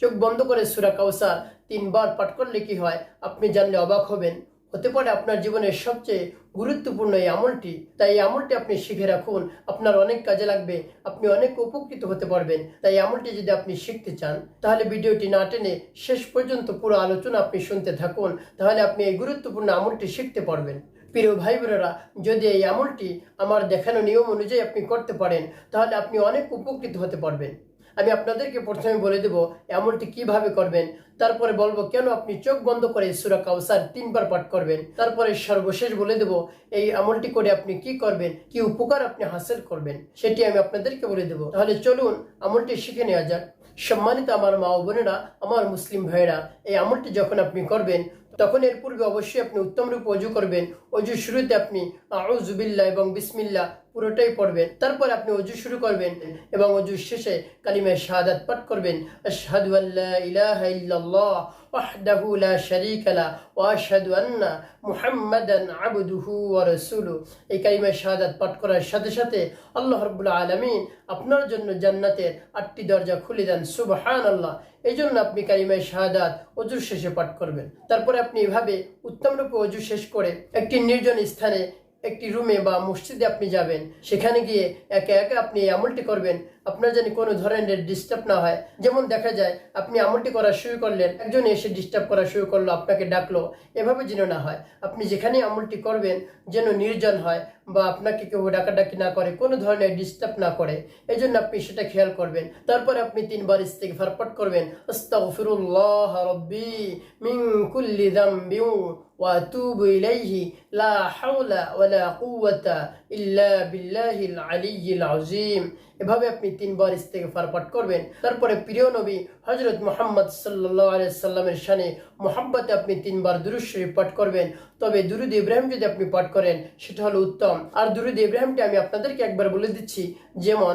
চোখ বন্ধ করে সুরা কাউসার তিনবার পাঠ করলে কি হয়? আপনি জানলে অবাক হবেন। হতে পারে আপনার জীবনের সবচেয়ে গুরুত্বপূর্ণ এই আমলটি। তাই এই আমলটি আপনি শিখে রাখুন। আপনার অনেক কাজে লাগবে। আপনি অনেক উপকৃত হতে পারবেন। তাই আমলটি যদি আপনি শিখতে চান, তাহলে ভিডিওটি না টেনে শেষ পর্যন্ত পুরো আলোচনা আপনি শুনতে থাকুন। তাহলে আপনি এই গুরুত্বপূর্ণ আমলটি শিখতে পারবেন। প্রিয় ভাই বোনেরা যদি এই আমলটি আমার দেখানো নিয়ম অনুযায়ী আপনি করতে পারেন, তাহলে আপনি অনেক উপকৃত হতে পারবেন। আমি আপনাদেরকে প্রথমে বলে দেব, এমনটি কীভাবে করবেন? তারপরে বলব, কেন আপনি চোখ বন্ধ করে সুরা কাউসার তিনবার পাঠ করবেন? তারপরে সর্বশেষ বলে দেব, এই আমলটি করে আপনি কি করবেন? কি উপকার আপনি হাসিল করবেন? সেটি আমি আপনাদেরকে বলে দেব। তাহলে চলুন আমলটি শিখে নেওয়া যাক। সম্মানিত আমার মা বোনেরা, আমার মুসলিম ভাইয়েরা, এই আমলটি যখন আপনি করবেন, তখন এর পূর্বে অবশ্যই আপনি উত্তম রূপে অজু করবেন। অজু শুরুতে আপনি আউজুবিল্লাহ এবং বিসমিল্লাহ পুরোটাই পড়বেন। তারপর আপনি অজু শুরু করবেন এবং অজু শেষে কালিমে শাহাদাত পাঠ করবেন। আশহাদু আল্লা ইলাহা ইল্লাল্লাহ ওয়াহদাহু লা শারীকা লা ওয়া আশহাদু আন্না মুহাম্মাদান আবদুহু ওয়া রাসূলুহু। এই কালিমে শাহাদাত পাঠ করার সাথে সাথে আল্লাহ রাব্বুল আলামিন আপনার জন্য জান্নাতের আটটি দরজা খুলে দেন। সুবহানাল্লাহ। এই জন্য আপনি কালিমে শাহাদাত অজুর শেষে পাঠ করবেন। তারপরে আপনি এভাবে উত্তম রূপে অজু শেষ করে একটি নির্জন স্থানে একটি রুমে বা মসজিদে আপনি যাবেন। সেখানে গিয়ে একে একে আপনি এই আমলটি করবেন। আপনার যেন কোনো ধরনের ডিস্টার্ব না হয়। যেমন দেখা যায়, আপনি আমলটি করা শুরু করলেন, একজন এসে ডিস্টার্ব করা শুরু করল, আপনাকে ডাকলো। এভাবে যেন না হয়। আপনি যেখানে আমলটি করবেন, যেন নির্জন হয় বা আপনাকে কেউ ডাকাডাকি না করে, কোনো ধরনের ডিস্টার্ব না করে। এই জন্য আপনি সেটা খেয়াল করবেন। তারপরে আপনি তিনবার ইস্তেগফার পাঠ করবেন। আস্তাগফিরুল্লাহ রব্বি মিন কুল্লি যামবিন ওয়া আতুবু লা হাওলা এভাবে আপনি তিনবার ইস্তেগফার পাঠ করবেন। তারপরে প্রিয় নবী হজরত মোহাম্মদ সাল্লাহ সাল্লামের শানে মোহাম্মতে আপনি তিনবার দুরুশ্বরী পাঠ করবেন। তবে দুরুদ ইব্রাহিম যদি আপনি পাঠ করেন, সেটা হলো উত্তম। আর দুরুদ ইব্রাহিমটি আমি আপনাদেরকে একবার বলে দিচ্ছি, যেমন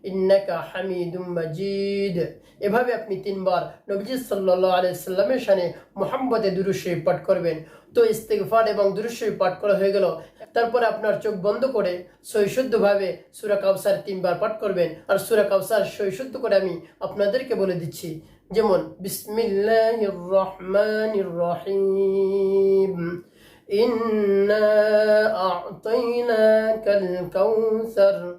ওয়া আলা আলি ইব্রাহিম ইন্নাকা হামিদুম মাজিদ এভাবে আপনি তিনবার নবীজি সাল্লাল্লাহু আলাইহি সাল্লামের শানে মুহাম্মদে দুরূদ শরীফ পাঠ করবেন তো ইস্তেগফার এবং দুরূদ শরীফ পাঠ করা হয়ে গেল তারপরে আপনার চোখ বন্ধ করে সৈশুদ্ধভাবে সূরা কাউসার তিনবার পাঠ করবেন আর সূরা কাউসার সৈশুদ্ধ করে আমি আপনাদেরকে বলে দিচ্ছি যেমন বিসমিল্লাহির রহমানির রহিম إنا أعطيناك الكوثر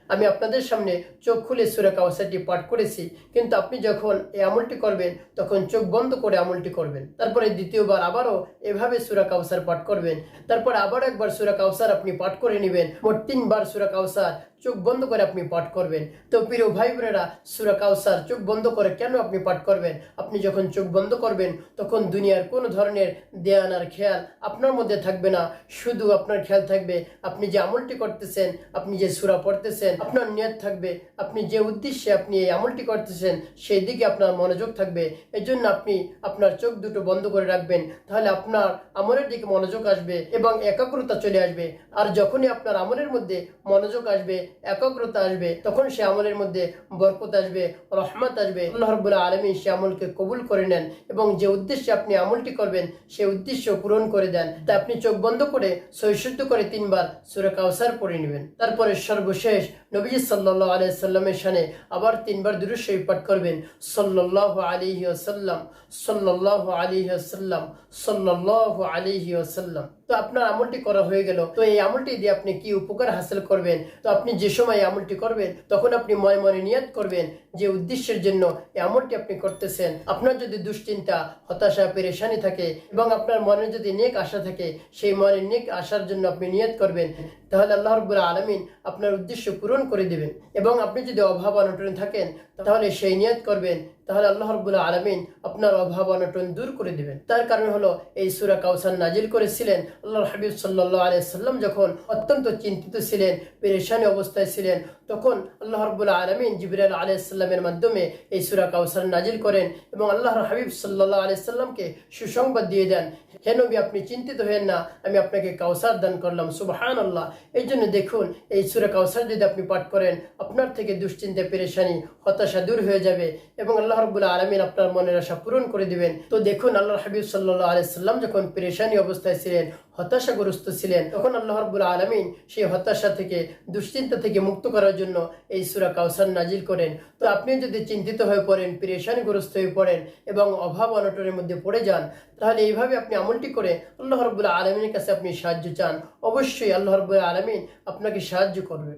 আমি আপনাদের সামনে চোখ খুলে সুরা কাউসারটি পাঠ করেছি, কিন্তু আপনি যখন এই আমলটি করবেন, তখন চোখ বন্ধ করে আমলটি করবেন। তারপরে দ্বিতীয়বার আবারও এভাবে সুরা কাউসার পাঠ করবেন। তারপর আবার একবার সুরা কাউসার আপনি পাঠ করে নেবেন। মোট তিনবার সুরা কাউসার চোখ বন্ধ করে আপনি পাঠ করবেন। তো প্রিয় ভাই বোনেরা, সুরা কাউসার চোখ বন্ধ করে কেন আপনি পাঠ করবেন? আপনি যখন চোখ বন্ধ করবেন, তখন দুনিয়ার কোনো ধরনের দেয়ান আর খেয়াল আপনার মধ্যে থাকবে না। শুধু আপনার খেয়াল থাকবে, আপনি যে আমলটি করতেছেন, আপনি যে সুরা পড়তেছেন আপনার নিয়ত থাকবে, আপনি যে উদ্দেশ্যে আপনি এই আমলটি করতেছেন, সেই দিকে আপনার মনোযোগ থাকবে। এই জন্য আপনি আপনার চোখ দুটো বন্ধ করে রাখবেন, তাহলে আপনার আমলের দিকে মনোযোগ আসবে এবং একাগ্রতা চলে আসবে। আর যখনই আপনার আমলের মধ্যে মনোযোগ আসবে, একাগ্রতা আসবে, তখন সে আমলের মধ্যে বরকত আসবে, রহমত আসবে। আল্লাহ আলমী সে আমলকে কবুল করে নেন এবং যে উদ্দেশ্যে আপনি আমলটি করবেন, সে উদ্দেশ্য পূরণ করে দেন। তা আপনি চোখ বন্ধ করে সৈশুদ্ধ করে তিনবার সুরে কাউসার পড়ে নেবেন। তারপরে সর্বশেষ নবী সাল্লাহ আলিয়া সাল্লামের সানে আবার তিনবার দুরুদ শরীফ পাঠ করবেন। সাল্লাহ আলিহি আসাল্লাম সাল্লাহ আলিহি আসাল্লাম সাল্লাহ আলিহি আসাল্লাম তো আপনার আমলটি করা হয়ে গেল। তো এই আমলটি দিয়ে আপনি কি উপকার হাসিল করবেন? তো আপনি যে সময় আমলটি করবেন, তখন আপনি মনে মনে নিয়াত করবেন যে উদ্দেশ্যের জন্য এই আমলটি আপনি করতেছেন। আপনার যদি দুশ্চিন্তা, হতাশা, পেরেশানি থাকে এবং আপনার মনে যদি নেক আশা থাকে, সেই মনে নেক আসার জন্য আপনি নিয়ত করবেন, তাহলে আল্লাহ রব্বুল আলমিন আপনার উদ্দেশ্য পূরণ করে দেবেন। এবং আপনি যদি অভাব অনটনে থাকেন, তাহলে সেই নিয়ত করবেন, তাহলে আল্লাহ রবুল্লাহ আলমিন আপনার অভাব অনটন দূর করে দেবেন। তার কারণ হলো এই সুরা কাউসান নাজিল করেছিলেন আল্লাহর হাবিব সাল্লাহ আলিয়াল্লাম যখন অত্যন্ত চিন্তিত ছিলেন, পেরেশানি অবস্থায় ছিলেন, তখন আল্লাহ রবুল্লাহ আলমিন জিবরাল আলাইসাল্লামের মাধ্যমে এই সুরা কাউসার নাজিল করেন এবং আল্লাহর হাবিব সাল্লাহ আলাইসাল্লামকে সুসংবাদ দিয়ে দেন, হে নবী, আপনি চিন্তিত হয়েন না, আমি আপনাকে কাউসার দান করলাম সুবাহান আল্লাহ এই জন্য দেখুন, এই সুরা কাউসার যদি আপনি পাঠ করেন, আপনার থেকে দুশ্চিন্তা পেরেশানি, হতাশা দূর হয়ে যাবে এবং আল্লাহ রবুল্লাহ আলমিন আপনার মনের আশা পূরণ করে দিবেন। তো দেখুন আল্লাহ হাবিব সাল্লাহ আলাইসাল্লাম যখন পেরেশানি অবস্থায় ছিলেন হতাশাগ্রস্ত ছিলেন। তখন আল্লাহ রবুল্লাহ আলমিন সেই হতাশা থেকে, দুশ্চিন্তা থেকে মুক্ত করার জন্য এই সুরা কাউসান নাজিল করেন। তো আপনি যদি চিন্তিত হয়ে পড়েন, পেরেশানিগ্রস্ত হয়ে পড়েন এবং অভাব অনটনের মধ্যে পড়ে যান, তাহলে এইভাবে আপনি আমলটি করে আল্লাহ রবুল্লাহ আলমিনের কাছে আপনি সাহায্য চান। অবশ্যই আল্লাহ রবুল্লাহ আলমিন আপনাকে সাহায্য করবে।